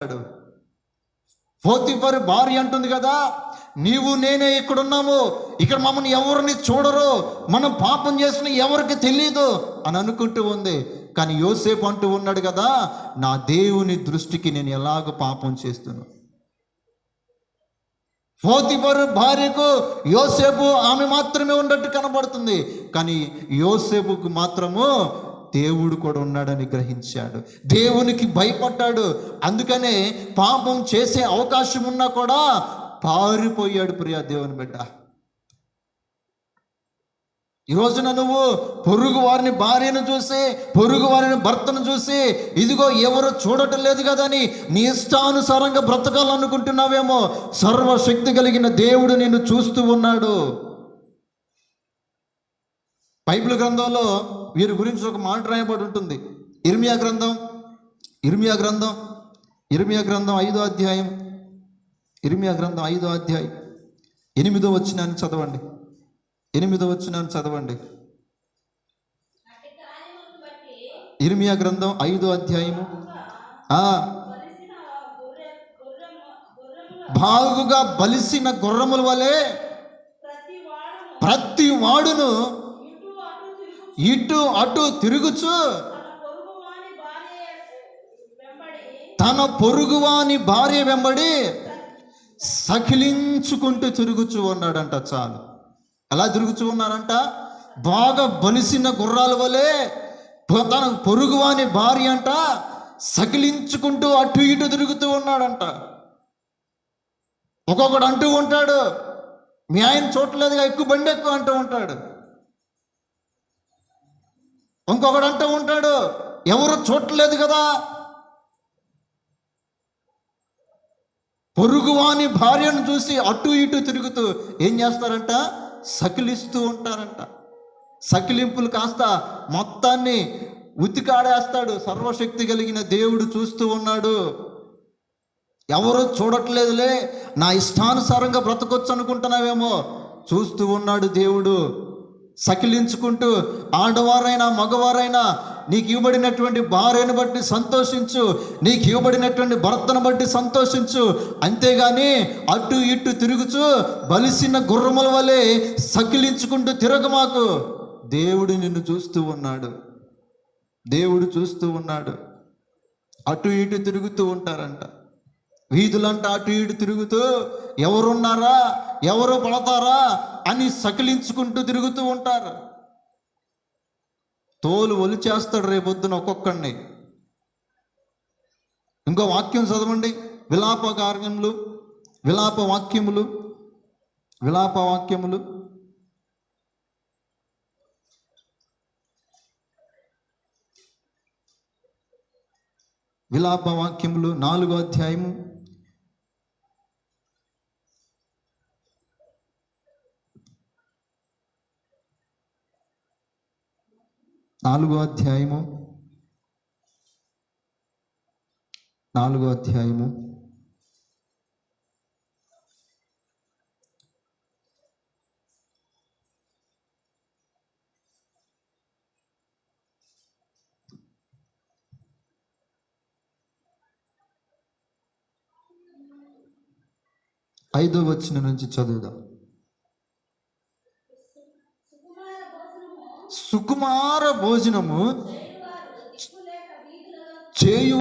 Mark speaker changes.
Speaker 1: అన్నాడు పోతిఫర్ భార్య అంటుంది కదా నీవు నేనే ఇక్కడ ఉన్నాము ఇక్కడ మమ్మల్ని ఎవరిని చూడరు మనం పాపం చేసిన ఎవరికి తెలియదు అని అనుకుంటూ ఉంది. కానీ యోసేపు అంటూ ఉన్నాడు కదా నా దేవుని దృష్టికి నేను ఎలాగ పాపం చేస్తున్నాను పోతిఫరు భార్యకు యోసేపు ఆమె మాత్రమే ఉన్నట్టు కనబడుతుంది. కానీ యోసేపుకు మాత్రము దేవుడు కూడా ఉన్నాడని గ్రహించాడు. దేవునికి భయపడ్డాడు. అందుకనే పాపం చేసే అవకాశం ఉన్నా కూడా పారిపోయాడు ప్రియా దేవుని బిడ్డ. ఈ రోజున నువ్వు పొరుగు వారిని భార్యను చూసి పొరుగు వారిని భర్తను చూసి ఇదిగో ఎవరు చూడటం లేదు కదా అని నీ ఇష్టానుసారంగా బ్రతకాలనుకుంటున్నావేమో సర్వశక్తి కలిగిన దేవుడు నిన్ను చూస్తూ ఉన్నాడు. బైబిల్ గ్రంథంలో వీరి గురించి ఒక మాట రాయబడి ఉంటుంది. ఇర్మియా గ్రంథం ఇర్మియా గ్రంథం ఇర్మియా గ్రంథం ఐదో అధ్యాయం ఇర్మియా గ్రంథం ఐదో అధ్యాయం. ఎనిమిదో వచ్చినాన్ని చదవండి. ఎనిమిదో వచ్చినాన్ని చదవండి. ఇర్మియా గ్రంథం ఐదో అధ్యాయము. బాగుగా బలిసిన గుర్రముల వలె ప్రతి వాడును ఇటు అటు తిరుగుచు తన పొరుగువాని భార్య వెంబడి సకిలించుకుంటూ తిరుగుచూ ఉన్నాడంట చాలు. ఎలా తిరుగుచూ ఉన్నారంట బాగా బలిసిన గుర్రాల వలె తన పొరుగువాని భార్య అంట సకిలించుకుంటూ అటు ఇటు తిరుగుతూ ఉన్నాడంట. ఒక్కొక్కడు అంటూ ఉంటాడు మీ ఆయన చూడలేదుగా ఎక్కువ బండి ఎక్కువ అంటూ ఉంటాడు. ఇంకొకడు అంటూ ఉంటాడు ఎవరు చూడలేదు కదా. పొరుగువాని భార్యను చూసి అటు ఇటు తిరుగుతూ ఏం చేస్తారంట? సకిలిస్తూ ఉంటారంట. సకిలింపులు కాస్త మొత్తాన్ని ఉతికాడేస్తాడు. సర్వశక్తి కలిగిన దేవుడు చూస్తూ ఉన్నాడు. ఎవరు చూడట్లేదులే నా ఇష్టానుసారంగా బ్రతకొచ్చు అనుకుంటున్నావేమో. చూస్తూ ఉన్నాడు దేవుడు. సకిలించుకుంటూ ఆడవారైనా మగవారైనా నీకు ఇవ్వబడినటువంటి భార్యను బట్టి సంతోషించు. నీకు ఇవ్వబడినటువంటి భర్తను బట్టి సంతోషించు. అంతేగాని అటు ఇటు తిరుగుచు బలిసిన గుర్రముల వలె సకిలించుకుంటూ తిరగమాకు. దేవుడు నిన్ను చూస్తూ ఉన్నాడు. దేవుడు చూస్తూ ఉన్నాడు. అటు ఇటు తిరుగుతూ ఉంటారంట. వీధులంట అటు ఇటు తిరుగుతూ ఎవరున్నారా? ఎవరు పడతారా? అని సకిలించుకుంటూ తిరుగుతూ ఉంటారు. తోలు ఒలిచేస్తాడు రేపొద్దున ఒక్కొక్కడిని. ఇంకో వాక్యం చదవండి. విలాప కార్యములు విలాప వాక్యములు విలాప వాక్యములు. విలాప వాక్యములు నాలుగో అధ్యాయము. నాలుగో అధ్యాయము. నాలుగో అధ్యాయము. ఐదో వచ్చిన నుంచి చదువుదాం. సుకుమార భోజనము చేయు